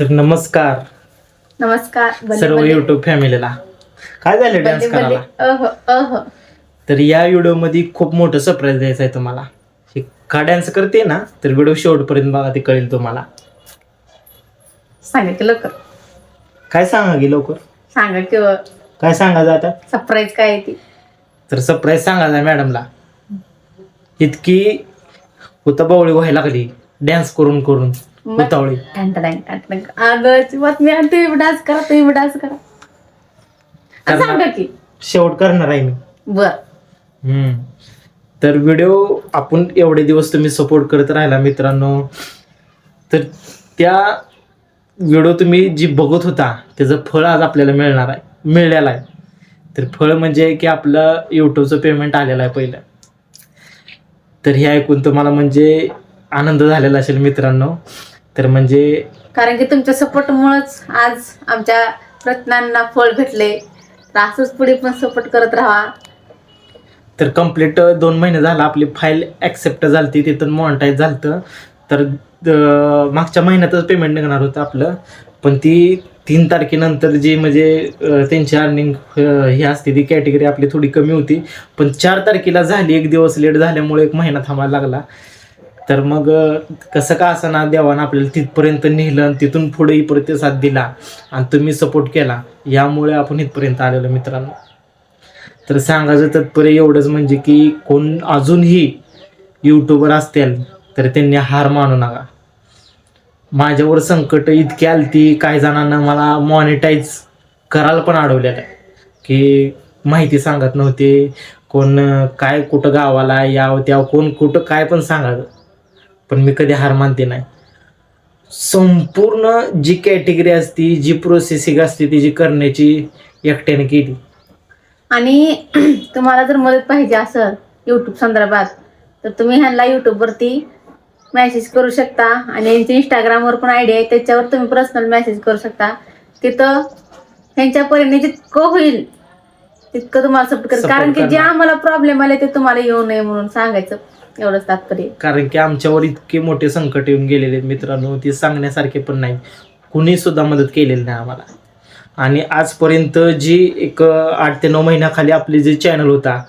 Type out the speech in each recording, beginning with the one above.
तर नमस्कार. नमस्कार बल्ले सर्व बल्ले. युट्यूब फॅमिलीला काय झालं डान्स बल्ले. करायला? अह अह. तर या व्हिडिओमध्ये खूप मोठं सरप्राईज द्यायचं आहे तुम्हाला. हे का डान्स करते ना तर व्हिडिओ शेवटपर्यंत बघा ते कळेल तुम्हाला. सांगा की लवकर. काय सांगा की लवकर? सांगा किंवा काय सांगायचं आता सरप्राईज काय आहे ती? तर सरप्राईज सांगायचं मॅडमला इतकी उताबावळी व्हायला लागली डान्स करून करून. उतावळी टॅन टॅन. अगं बातमी आणि तुम्ही डान्स करा तुम्ही डान्स करा आणि करणार. सांगा की शेवट करणार आहे मी बर हम्म. तर व्हिडिओ आपण एवढे दिवस तुम्ही सपोर्ट करत राहिला मित्रांनो तर त्या व्हिडिओ तुम्ही जी बघत होता त्याचं फळ आज आपल्याला मिळणार आहे मिळालेलं आहे तर फळ म्हणजे की आपलं यूट्यूबचं पेमेंट आलेलं आहे पहिलं तर हे ऐकून तुम्हाला म्हणजे आनंद झालेला असेल मित्रांनो तर म्हणजे कारण की तुमच्या सपोर्टमुळेच आज आमच्या प्रयत्नांना फळ भेटले. तर असंच पुढे पण सपोर्ट करत राहा. तर कंप्लीट दोन महिने झाला आपली फाईल ॲक्सेप्ट झाली तिथून मॉनिटाईज झालं तर द- मागच्या महिन्यातच पेमेंट निघणार होतं आपलं. पण ती तीन तारखेनंतर जी म्हणजे अं, त्यांची अर्निंग ही असते ती कॅटेगरी आपली थोडी कमी होती. पण चार तारखेला झाली एक दिवस लेट झाल्यामुळे एक महिना थांबायला लागला. तर मग कसं का असं ना देवानं आपल्याला तिथपर्यंत नेलं आणि तिथून पुढेही प्रतिसाद दिला आणि तुम्ही सपोर्ट केला यामुळे आपण इथपर्यंत आलेलो मित्रांनो. तर सांगायचं तत्पर्य एवढंच म्हणजे की कोण अजूनही यूट्यूबर असतील तर त्यांनी हार मानू नका. माझ्यावर संकट इतकी आलती काही जणांना मला मॉनिटाईज करायला पण अडवलेलं आहे. की माहिती सांगत नव्हते कोण काय कुठं गावाला याव त्या कोण कुठं काय पण सांगायचं. पण मी कधी हार मानते नाही. संपूर्ण जी कॅटेगरी असती जी प्रोसेसिंग असते ती जी करण्याची एकट्याने केली. आणि तुम्हाला जर मदत पाहिजे असेल यूट्यूब संदर्भात तर तुम्ही ह्यांना यूट्यूबवरती मेसेज करू शकता आणि यांची इंस्टाग्रामवर पण आयडी आहे त्याच्यावर तुम्ही पर्सनल मेसेज करू शकता. तिथं ह्यांच्या परीने जितकं होईल तितकं तुम्हाला सपोर्ट कर Support कारण की जे. आम्हाला प्रॉब्लेम आले ते तुम्हाला येऊ नये म्हणून सांगायचं. एवढंच तात्पर्य. कारण की आमच्यावर इतके मोठे संकट येऊन गेलेले आहेत मित्रांनो ते सांगण्यासारखे पण नाही. कुणी सुद्धा मदत केलेली नाही आम्हाला. आणि आजपर्यंत जी एक आठ ते नऊ महिन्याखाली आपली जी चॅनल होता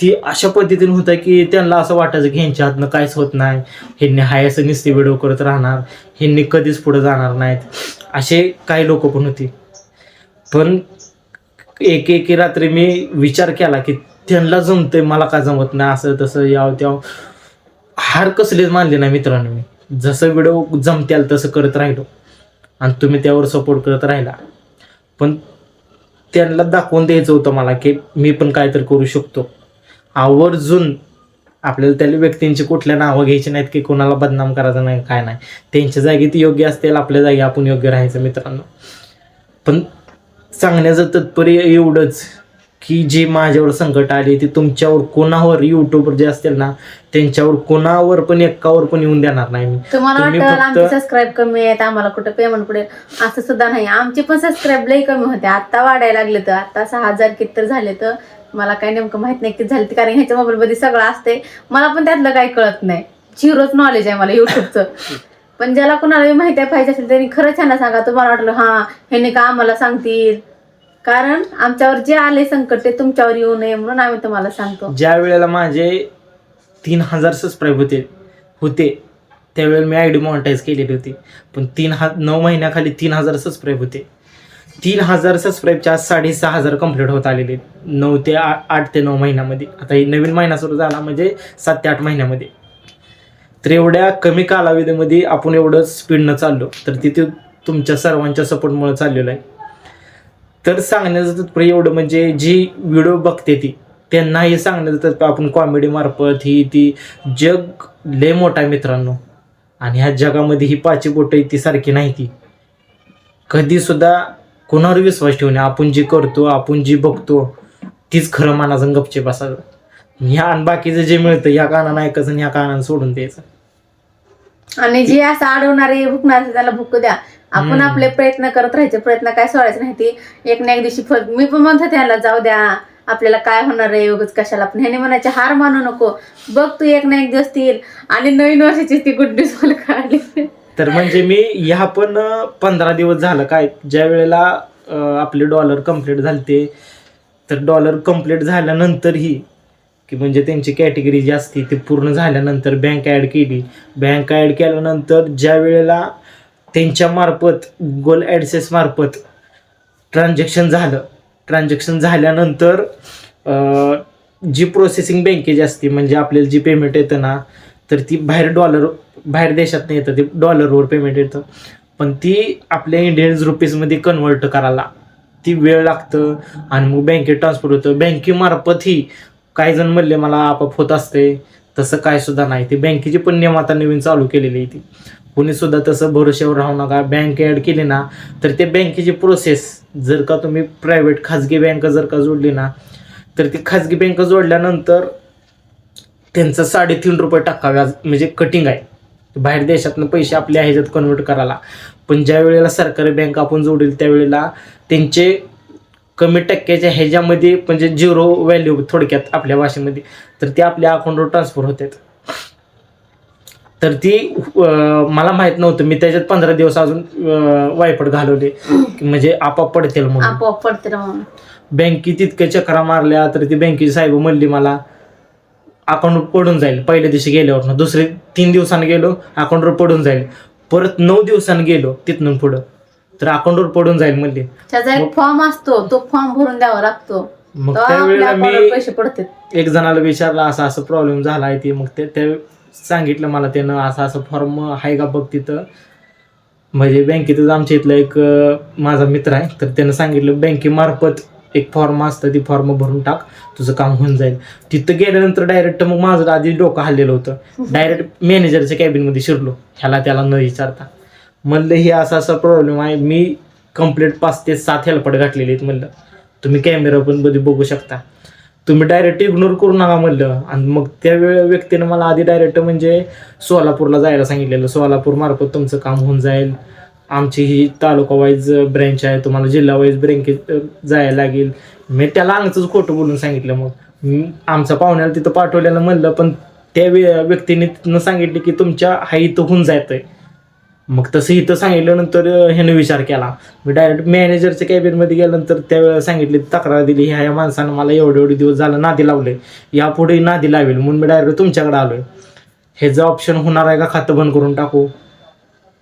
ती अशा पद्धतीने होता की त्यांना असं वाटायचं की ह्यांच्या हातनं काहीच होत नाही. ह्यांनी हाय असं नुसते व्हिडिओ करत राहणार. ह्यांनी कधीच पुढे जाणार नाहीत. असे काही लोक पण होती. पण एक एक रात्री मी विचार केला की त्यांना जमतंय मला का जमत नाही असं तसं याव त्या हार कसलेच मानले नाही मित्रांनो मी. जसं व्हिडिओ जमत्याल तसं करत राहिलो. आणि तुम्ही त्यावर सपोर्ट करत राहिला. पण त्यांना दाखवून द्यायचं होतं मला की मी पण काहीतरी करू शकतो. आवर्जून आपल्याला त्या व्यक्तींची कुठल्या नावं घ्यायची नाहीत की कोणाला बदनाम करायचं नाही काय नाही. त्यांच्या जागी ती योग्य असतील आपल्या जागी आपण योग्य राहायचं मित्रांनो. पण सांगण्याचं तत्पर्य एवढंच. की जी माझ्यावर संकट आली ती तुमच्यावर कोणावर युट्यूबर जे असतील ना त्यांच्यावर कोणावर पण एकावर पण येऊन देणार नाही मी. तुम्हाला तुम्ही वाटतं फक्त- आमचे सबस्क्राईब कमी आहेत आम्हाला कुठं पेमेंट पुढे? असं सुद्धा नाही. आमचे पण सबस्क्राईब लई कमी होते. आता वाढायला लागले तर आता सहा हजार किती तर झाले तर मला काही नेमकं माहीत नाही किती झाले ते कारण ह्याच्या मोबाईल मध्ये सगळं असते मला पण त्यातलं काही कळत नाही. झिरोच नॉलेज आहे मला युट्यूबचं पण ज्याला कोणाला माहिती पाहिजे असेल त्यांनी खरंच ह्यांना सांगा. तुम्हाला वाटलं हा ह्यांनी का आम्हाला सांगतील? कारण आमच्यावर जे आले संकट ते तुमच्यावर येऊ नये म्हणून आम्ही तुम्हाला सांगतो. ज्या वेळेला माझे तीन हजार सबस्क्राईब होते होते त्यावेळेला मी आय डी मॉनिटाईज केलेली होती. पण तीन हा नऊ महिन्याखाली तीन हजार सबस्क्राईब होते. तीन हजार सबस्क्राईबच्या साडेसहा हजार कंप्लीट होत आलेले. आहेत. नऊ ते आ- आठ ते नऊ महिन्यामध्ये. आता हे नवीन महिना सुरू झाला म्हणजे सात ते आठ महिन्यामध्ये. तर एवढ्या कमी कालावधीमध्ये आपण एवढं स्पीडनं चाललो तर तिथे तुमच्या सर्वांच्या सपोर्टमुळे चाललेलं आहे. तर सांगण्याचं तात्पर्य एवढं म्हणजे जी व्हिडिओ बघते ती त्यांना हे सांगण्याचं तात्पर्य आपण कॉमेडी मार्फत ही ती जग लय मोठा मित्रांनो. आणि ह्या जगामध्ये ही पाची बोटं ती सारखी नाही ती. कधीसुद्धा कुणावर कोणावर विश्वास ठेवणे आपण जी करतो आपण जी बघतो तीच खरं मानाचं गपचे बसावं ह्या आणि बाकीचं जे मिळतं ह्या कानानं ऐकायचं आणि ह्या कानानं सोडून द्यायचं. आणि जे असं अडवणारे भुकणारे त्याला भुक द्या. आपण. आपले प्रयत्न करत राहायचे प्रयत्न काय सोडायचे नाही. ते एक ना एक दिवशी फळ मी पण म्हणत होते ह्याला जाऊ द्या आपल्याला काय होणार आहे उगाच कशाला? पण ह्याने म्हणायचे हार मानू नको. बघ तू एक ना एक दिवस ती येईल. आणि नवीन वर्षाची ती गुड न्यूज मला कळाली. तर म्हणजे मी ह्या पण पंधरा दिवस झालं काय ज्या वेळेला आपले डॉलर कंप्लीट झालते तर डॉलर कंप्लीट झाल्यानंतरही की म्हणजे त्यांची कॅटेगरी जी असते ती पूर्ण झाल्यानंतर बँक ॲड केली. बँक ॲड केल्यानंतर ज्या वेळेला त्यांच्या मार्फत गुगल ॲडसेस मार्फत ट्रान्झॅक्शन झालं. ट्रान्झॅक्शन झाल्यानंतर जी प्रोसेसिंग बँकेची असते म्हणजे आपल्याला जी पेमेंट येतं ना तर ती बाहेर डॉलर बाहेर देशात नाही येतं ते डॉलरवर पेमेंट येतं. पण ती आपल्या इंडियन रुपीजमध्ये कन्वर्ट करायला ती वेळ लागतं आणि मग बँकेत ट्रान्सफर होतं. बँकेमार्फतही काही जण म्हणले मला आपाप होत असते तसं काय सुद्धा नाही. ते बँकेची पण नियम आता नवीन चालू केलेली आहे ती. कुणी सुद्धा तसं भरोश्यावर राहू नका. बँक ॲड केली ना तर ते बँकेची प्रोसेस जर का तुम्ही प्रायव्हेट खाजगी बँक जर का जोडली ना तर ती खाजगी बँक जोडल्यानंतर त्यांचं साडेतीन रुपये टक्का व्याज म्हणजे कटिंग आहे. बाहेर देशातनं पैसे आपल्या ह्याच्यात कन्वर्ट करायला. पण ज्या वेळेला सरकारी बँक आपण जोडेल त्यावेळेला त्यांचे कमी टक्क्याच्या ह्याच्यामध्ये म्हणजे झिरो व्हॅल्यू थोडक्यात आपल्या भाषेमध्ये तर ते आपल्या अकाउंटवर ट्रान्सफर होतात. तर ती मला माहीत नव्हतं. मी त्याच्यात पंधरा दिवस अजून वायपट घालवले. की म्हणजे आपाप पडतील म्हणून. आपोआप पडते ना म्हणून. बँकेत इतक्या चक्रा मारल्या तर ती बँकेची साहेब म्हणली मला अकाउंटवर पडून जाईल. पहिल्या दिवशी गेल्यावर दुसरे तीन दिवसांनी गेलो अकाउंटवर पडून जाईल. परत नऊ दिवसांनी गेलो तिथून पुढं. तर अकाउंटवर पडून जाईल म्हणली. त्याचा एक फॉर्म असतो. तो फॉर्म भरून द्यावा लागतो. मग त्यावेळेला मी पैसे पडतात एक जणाला विचारलं असा असं प्रॉब्लेम झाला आहे ती. मग ते सांगितलं मला त्यानं असं असं फॉर्म आहे का बघ तिथं. म्हणजे बँकेतच आमच्या इथला एक माझा मित्र आहे तर त्यानं सांगितलं बँकेमार्फत एक फॉर्म असतं ती फॉर्म भरून टाक तुझं काम होऊन जाईल. तिथं गेल्यानंतर डायरेक्ट मग माझं आधी डोकं हल्लेलं होतं. डायरेक्ट मॅनेजरच्या कॅबिनमध्ये शिरलो ह्याला त्याला न विचारता. म्हणलं हे असा असा प्रॉब्लेम आहे मी कंप्लीट पाच ते सात हेल्पट घातलेले आहेत म्हणलं. तुम्ही कॅमेरा पण मध्ये बघू शकता. तुम्ही डायरेक्ट इग्नोर करू नका म्हणलं. आणि मग त्या वेळ व्यक्तीनं मला आधी डायरेक्ट म्हणजे सोलापूरला जायला सांगितलेलं. सोलापूर मार्फत तुमचं काम होऊन जाईल. आमची ही तालुका वाईज ब्रँच आहे. तुम्हाला जिल्हा वाईज ब्रँकेत जायला लागेल. मी त्याला आमचंच खोटं बोलून सांगितलं मग. आमचा पाहुण्याला तिथं पाठवलेलं म्हणलं पण त्या व्यक्तीने तिथनं सांगितलं की तुमच्या हा इथं होऊन आहे मग तसं इथं सांगितल्यानंतर अं, ह्यानं विचार केला. मी डायरेक्ट मॅनेजरच्या कॅबिनमध्ये गेल्यानंतर त्यावेळेला सांगितली तक्रार दिली ह्या ह्या माणसानं मला एवढे एवढे दिवस झालं नादी लावले. यापुढे नादी लावेल. म्हणून मी डायरेक्ट तुमच्याकडे आलोय. हे जर ऑप्शन होणार आहे का? खातं बंद करून टाकू.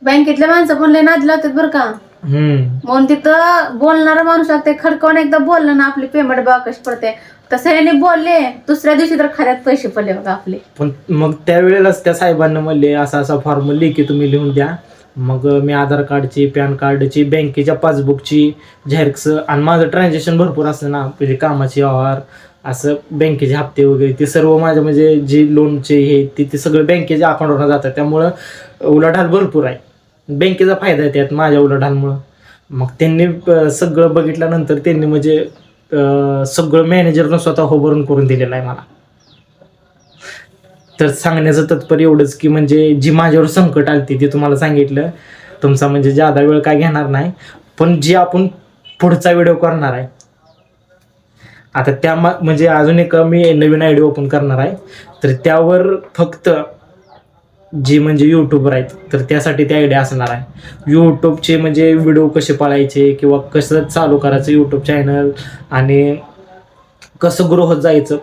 बँकेतल्या माणसं पण नादी लावतात बरं का? म्हणून तिथं बोलणारा माणूस लागते खडकावून एकदा बोललं ना आपली पेमेंट बघा कशी पडते. तसं याने बोलले दुसऱ्या दिवशी तर खात्यात पैसे पडले बघा आपले. पण मग त्यावेळेलाच त्या साहेबांना म्हणले असा असा फॉर्म लिखी तुम्ही लिहून द्या. मग मी आधार कार्डची पॅन कार्डची बँकेच्या पासबुकची झेरक्स आणि माझं ट्रान्झॅक्शन भरपूर असतं ना म्हणजे कामाचे व्यवहार असं बँकेचे हप्ते वगैरे ते सर्व माझ्या म्हणजे जे लोनचे हे ते ते सगळं बँकेच्या अकाउंटवर जातात त्यामुळं उलाढाल भरपूर आहे. बँकेचा फायदा आहे त्यात माझ्या उलाढालमुळं मग त्यांनी सगळं बघितल्यानंतर त्यांनी म्हणजे सगळं मॅनेजरनं स्वतः होबरून करून दिलेलं आहे मला. तर सांगण्याचं तात्पर्य एवढंच की म्हणजे जी माझ्यावर संकट आलती ते तुम्हाला सांगितलं. तुमचा म्हणजे जादा वेळ काय घेणार नाही. पण जी आपण पुढचा व्हिडिओ करणार आहे. आता त्या मा- म्हणजे अजून एक मी नवीन आयडिओ ओपन करणार आहे. तर त्यावर फक्त जी म्हणजे यूट्यूबर आहेत तर त्यासाठी ती आयडिया असणार आहे. यूट्यूबचे म्हणजे व्हिडिओ कसे पाळायचे किंवा कसं चालू करायचं यूट्यूब चॅनल आणि कसं ग्रो होत जायचं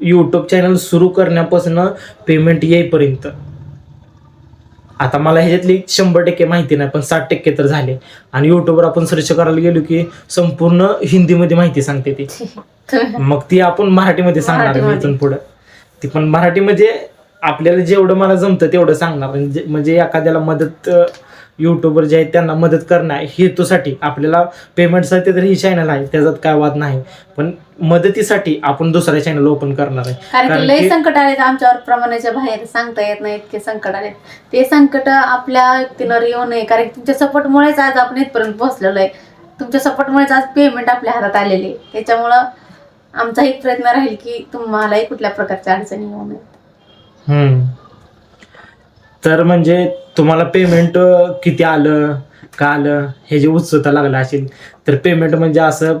यूट्यूब चॅनल सुरू करण्यापासून पेमेंट येईपर्यंत. आता मला ह्याच्यातली शंभर टक्के माहिती नाही पण साठ टक्के तर झाले. आणि यूट्यूबवर आपण सर्च करायला गेलो की संपूर्ण हिंदीमध्ये माहिती सांगते ती. मग ती आपण मराठीमध्ये सांगणार मराठीमध्ये. पुढं. ती पण मराठी म्हणजे आपल्याला जेवढं मला जमतं तेवढं सांगणार. म्हणजे म्हणजे एखाद्याला मदत युट्यूबर जे आहेत त्यांना मदत करणं आहे हेतूसाठी आपल्याला पेमेंटसाठी तर ही चॅनल आहे त्याच्यात काय वाद नाही. पण मदतीसाठी आपण दुसरा चॅनल ओपन करणार आहे. कारण की लय संकट आलेत आमच्यावर प्रमाणाच्या बाहेर सांगता येत नाही इतके संकट आलेत. ते संकट आपल्या व्यक्तीवर येऊ नये कारण तुमच्या सपोर्टमुळेच आज आपण इथपर्यंत पोहोचलेलो आहे. तुमच्या सपोर्टमुळेच आज पेमेंट आपल्या हातात आलेली आहे. त्याच्यामुळं आमचा एक प्रयत्न राहील की तुम्हालाही कुठल्या प्रकारच्या अडचणी येऊ नये. तर म्हणजे तुम्हाला पेमेंट किती आलं का आलं हे जे उत्सुकता लागला असेल तर पेमेंट म्हणजे असं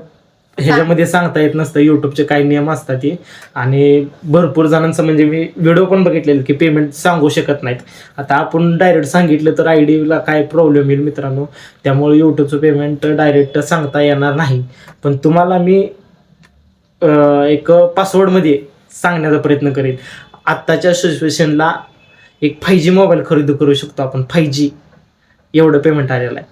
ह्याच्यामध्ये सांगता येत नसतं. युट्यूबचे काही नियम असतात ते. आणि भरपूर जणांचं म्हणजे मी व्हिडिओ पण बघितलेले की पेमेंट सांगू शकत नाहीत. आता आपण डायरेक्ट सांगितलं तर आय डीला काय प्रॉब्लेम येईल मित्रांनो? त्यामुळे युट्यूबचं पेमेंट डायरेक्ट सांगता येणार नाही. पण तुम्हाला मी एक पासवर्डमध्ये सांगण्याचा प्रयत्न करेन. आत्ताच्या सिच्युएशनला एक फाय जी मोबाईल खरेदी करू शकतो आपण. फाय जी एवढं पेमेंट आलेलं आहे.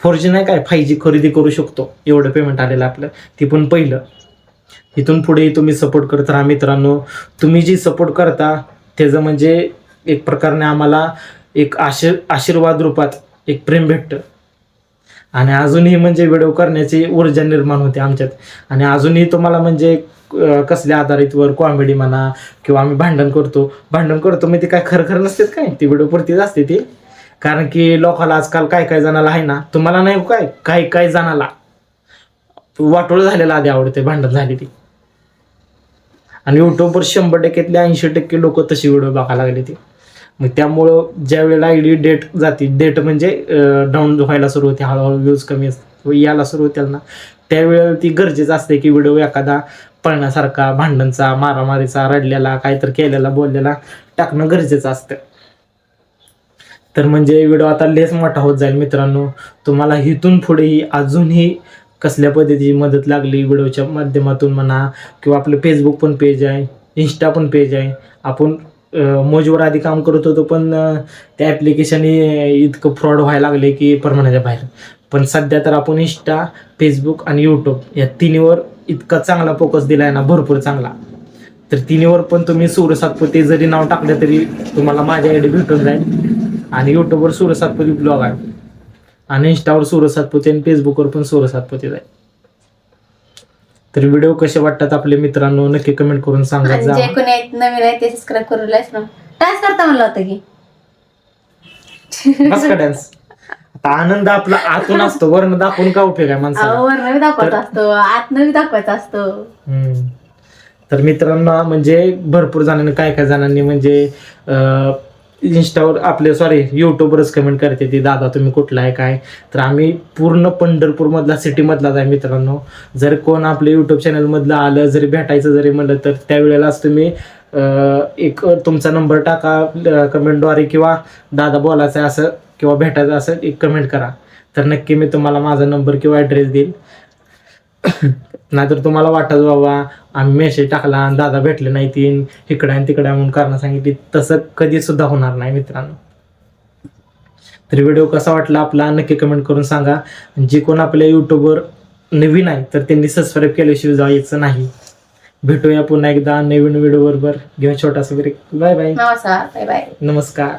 फोर जी नाही काय फाय जी खरेदी करू शकतो. एवढं पेमेंट आलेलं आहे आपलं. ती पण पहिलं. इथून पुढे तुम्ही सपोर्ट करत राहा मित्रांनो. तुम्ही जी सपोर्ट करता त्याचं म्हणजे एक प्रकारने आम्हाला एक आशीर आशीर्वाद रूपात एक प्रेम भेटतं. आणि अजूनही म्हणजे व्हिडिओ करण्याची ऊर्जा निर्माण होते आमच्यात. आणि अजूनही तुम्हाला म्हणजे अं, कसल्या आधारितवर कॉमेडी म्हणा किंवा आम्ही भांडण करतो. भांडण करतो मी ते काय खरं खरं नसतेच काय? ती व्हिडिओ पुरतीच असते ती. कारण की लोकाला आजकाल काय काय जणाला आहे ना तुम्हाला नाही हो काय? काय काय जणाला. वाटोळ झालेला आधी आवडते भांडण झाली ती आणि युट्यूबवर शंभर टक्क्यातले ऐंशी टक्के लोक तशी व्हिडिओ बघायला लागले ती. मग त्यामुळं ज्या वेळेला आयडी डेट जाते डेट म्हणजे डाऊन व्हायला सुरू होते हळूहळू व्ह्यूज कमी असते यायला सुरू होते ना त्यावेळेला ती गरजेचं असते की व्हिडिओ एखादा पळण्यासारखा भांडणचा मारामारीचा रडलेला काहीतरी केलेला बोललेला टाकणं गरजेचं असतं. तर म्हणजे व्हिडिओ आता लेस मोठा होत जाईल मित्रांनो. तुम्हाला इथून पुढेही अजूनही कसल्या पद्धतीची मदत लागली व्हिडिओच्या माध्यमातून म्हणा किंवा आपलं फेसबुक पण पेज आहे इंस्टा पण पेज आहे. आपण मोजवर आधी काम करत होतो पण त्या ॲप्लिकेशन इतकं फ्रॉड व्हायला लागले की परमनाच्या बाहेर. पण सध्या तर आपण इंस्टा फेसबुक आणि यूट्यूब या तिन्हीवर इतका चांगला फोकस दिला आहे ना भरपूर चांगला. तर तिन्हीवर पण तुम्ही सूर जरी नाव टाकलं तरी तुम्हाला माझ्या आयडी भेटून जाईल. आणि यूट्यूबवर सूर ब्लॉग आहे. आणि इंस्टावर सूर आणि फेसबुकवर पण सूर जाईल तर व्हिडिओ कसे वाटतात आपले मित्रांनो? नक्की कमेंट करून सांगा आणि जे. जा कोणी आहेत नवीन आहे ते सबस्क्राईब करू ना. टास्क करता म्हणलं होतं की. बस का डान्स आता आनंद आपला आतून असतो वर्ण दाखवून का उपयोग आहे माणसाला? वर्ण बी दाखवायचा असतो आतनं बी दाखवायचा असतो. हम्म. तर मित्रांनो म्हणजे भरपूर जणांनी काय काय जणांनी म्हणजे अं, इंस्टावर आपले सॉरी युट्यूबवरच कमेंट करते ती दादा तुम्ही कुठला आहे? काय? तर आम्ही पूर्ण पंढरपूरमधला सिटीमधलाच आहे मित्रांनो. जर कोण आपल्या युट्यूब चॅनलमधलं आलं जरी भेटायचं जरी म्हणलं तर त्यावेळेलाच तुम्ही एक तुमचा नंबर टाका कमेंटद्वारे किंवा दादा बोलायचं आहे असं किंवा भेटायचं असं एक कमेंट करा. तर नक्की मी तुम्हाला माझा नंबर किंवा ॲड्रेस देईल. नाहीतर तुम्हाला वाटत बाबा आम्ही मेसेज टाकला आणि दादा भेटले नाही तीन इकडे आणि तिकडे म्हणून कारण सांगितली. तसं कधी सुद्धा होणार नाही मित्रांनो. तर व्हिडिओ कसा वाटला आपला नक्की कमेंट करून सांगा. जे कोण आपल्या युट्यूबवर नवीन आहे तर त्यांनी सबस्क्राईब केल्याशिवाय जायचं नाही. भेटूया पुन्हा एकदा नवीन व्हिडिओ बरोबर. घेऊन छोटासा ब्रेक बाय बाय नमस्कार. बाय बाय नमस्कार.